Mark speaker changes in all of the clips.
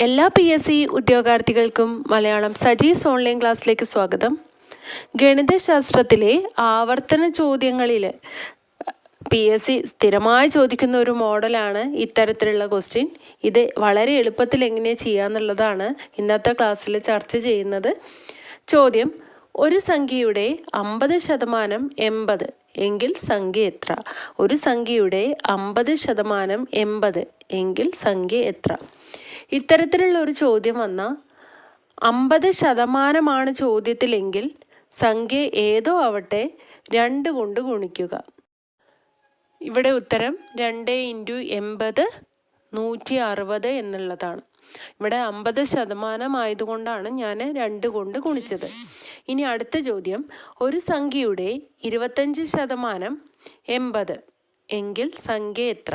Speaker 1: എല്ലാ P S C ഉദ്യോഗാർത്ഥികൾക്കും Malayalam Saji's online ക്ലാസ്സിലേക്ക് സ്വാഗതം. ഗണിതശാസ്ത്രത്തിലെ ആവർത്തന ചോദ്യങ്ങളിൽ പി എസ് സി സ്ഥിരമായി ചോദിക്കുന്ന ഒരു മോഡലാണ് ഇത്തരത്തിലുള്ള ക്വസ്റ്റ്യൻ ഇത് വളരെ എളുപ്പത്തിൽ എങ്ങനെ ചെയ്യാന്നുള്ളതാണ് ഇന്നത്തെ ക്ലാസ്സിൽ ചർച്ച ചെയ്യുന്നത്. ചോദ്യം ഒരു സംഖ്യയുടെ അമ്പത് ശതമാനം എൺപത് എങ്കിൽ സംഖ്യ എത്ര? ഒരു സംഖ്യയുടെ അമ്പത് ശതമാനം എൺപത് എങ്കിൽ സംഖ്യ എത്ര? ഇത്തരത്തിലുള്ള ഒരു ചോദ്യം വന്നാൽ അമ്പത് ശതമാനമാണ് ചോദ്യത്തിലെങ്കിൽ സംഖ്യ ഏതോ ആവട്ടെ രണ്ട് കൊണ്ട് ഗുണിക്കുക. ഇവിടെ ഉത്തരം രണ്ട് ഇന്റു എൺപത് നൂറ്റി അറുപത് എന്നുള്ളതാണ്. ഇവിടെ അമ്പത് ശതമാനം ആയതുകൊണ്ടാണ് ഞാൻ രണ്ട് കൊണ്ട് ഗുണിച്ചത്. ഇനി അടുത്ത ചോദ്യം. ഒരു സംഖ്യയുടെ ഇരുപത്തഞ്ച് ശതമാനം എൺപത് എങ്കിൽ സംഖ്യ എത്ര?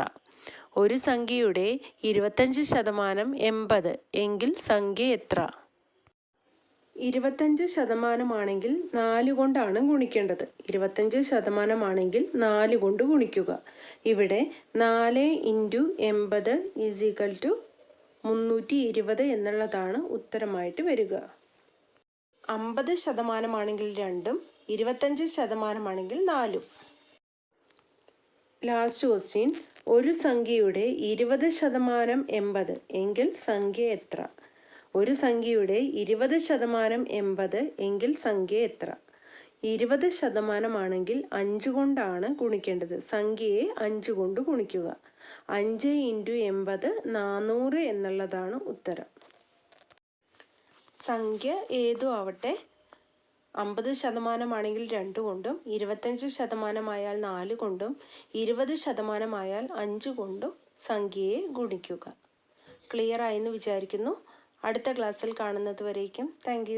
Speaker 1: ഒരു സംഖ്യയുടെ ഇരുപത്തഞ്ച് ശതമാനം എൺപത്. എങ്കിൽ സംഖ്യ എത്ര? ഇരുപത്തഞ്ച് ശതമാനമാണെങ്കിൽ നാല് കൊണ്ടാണ് ഗുണിക്കേണ്ടത്. ഇരുപത്തഞ്ച് ശതമാനമാണെങ്കിൽ നാല് കൊണ്ട് ഗുണിക്കുക. ഇവിടെ നാല് ഇന്റു എൺപത് ഈസ് ഈക്വൽ ടു മുന്നൂറ്റി ഇരുപത് എന്നുള്ളതാണ് ഉത്തരമായിട്ട് വരിക. അമ്പത് ശതമാനമാണെങ്കിൽ രണ്ടും ഇരുപത്തഞ്ച് ശതമാനമാണെങ്കിൽ നാലും. ലാസ്റ്റ് ക്വസ്റ്റ്യൻ ഒരു സംഖ്യയുടെ ഇരുപത് ശതമാനം എൺപത്. എങ്കിൽ സംഖ്യ എത്ര? ഒരു സംഖ്യയുടെ ഇരുപത് ശതമാനം എൺപത് എങ്കിൽ സംഖ്യ എത്ര? ഇരുപത് ശതമാനമാണെങ്കിൽ അഞ്ച് കൊണ്ടാണ് ഗുണിക്കേണ്ടത്. സംഖ്യയെ അഞ്ച് കൊണ്ട് ഗുണിക്കുക. അഞ്ച് ഇന്റു എൺപത് നാനൂറ് എന്നുള്ളതാണ് ഉത്തരം. സംഖ്യ ഏതു ആവട്ടെ. അമ്പത് ശതമാനമാണെങ്കിൽ രണ്ട് കൊണ്ടും ഇരുപത്തഞ്ച് ശതമാനമായാൽ നാല് കൊണ്ടും ഇരുപത് ശതമാനമായാൽ അഞ്ച് കൊണ്ടും സംഖ്യയെ ഗുണിക്കുക. ക്ലിയർ ആയെന്ന് വിചാരിക്കുന്നു. അടുത്ത ക്ലാസ്സിൽ കാണുന്നത് വരേക്കും. താങ്ക്